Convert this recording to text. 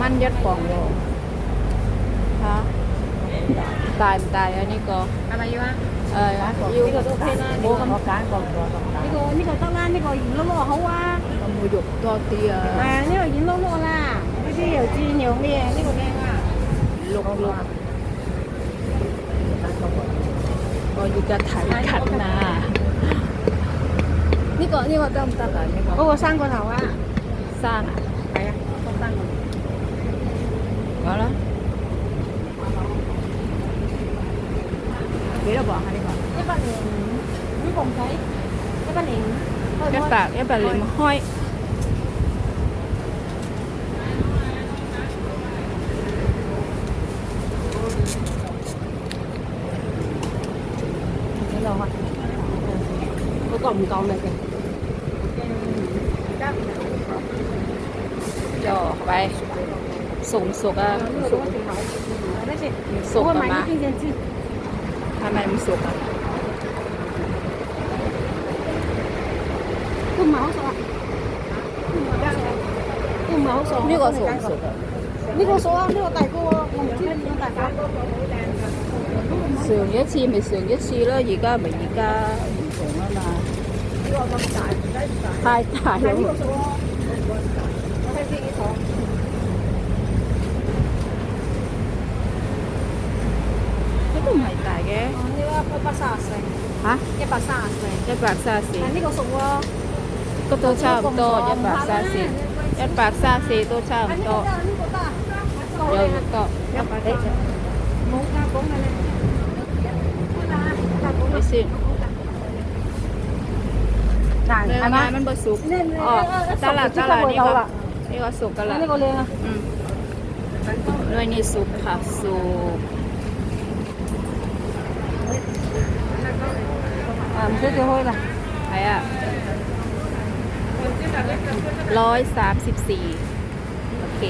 มันยัดป่องลงฮะตายตายอันนี้ก็ อะไรวะ เออยูก็ต้องการก็ต้องการก็ต้องการนี่ก็นี่ก็ต้องการนี่ก็ยิงโลโลเขาว่ามือหยกตัวเตี้ยอ่านี่ก็ยิงโลโลล่ะไม่ใช่เหยียวจีเหนียวเมียนี่ก็แดงอะลงลงก็อยู่จะถ่ายขัดนานี่ก็นี่ก็ต้องตัดอะไรนี่ก็โอ้สร้างก็ถามว่าสร้างอะ cái quá lắm Kira buat hari ni. Ini pak ni, cái bom kai. cái pak ni. Các bạn, các bạn lấy một hoi. Có còn còn này kìa. Chờ, bye. ส่งสุกอ่ะ 呢个 สุ 嗰 ก 个条口，呢先。 สุก 我 อ่ะ 买 มา 呢边先知。 ทำไมมันสุกอ่ะ 都唔系好熟啊。都唔系好熟。 นี่ก็สุกสุกอ่ะ 呢个熟啊，呢个大个喎，我唔知点样大个。 上一次咪上一次咯，而家咪而家唔同啊嘛。呢个咁大，唔使唔大。太大系 되 게. 언니가 오빠 사왔어 요. 아? 예뻐 사왔어 요. 예뻐 사 시. 아니 이거 속 어. 그것도 차부터 예뻐 사 시. 예뻐 사시 또 차부 터. 여기부 터. 뭔가 뭔 가. 미 신. เนื้อไม้มันบดสุกอ๋อตลาดตลาดนี่ก็นี่ก็สุกกันแล้วนี่ก็เลยอะหน่วยนี้สุกค่ะสุกามชุดจะห้อยละไอ้อะร้อยสามสิบสี่โอเค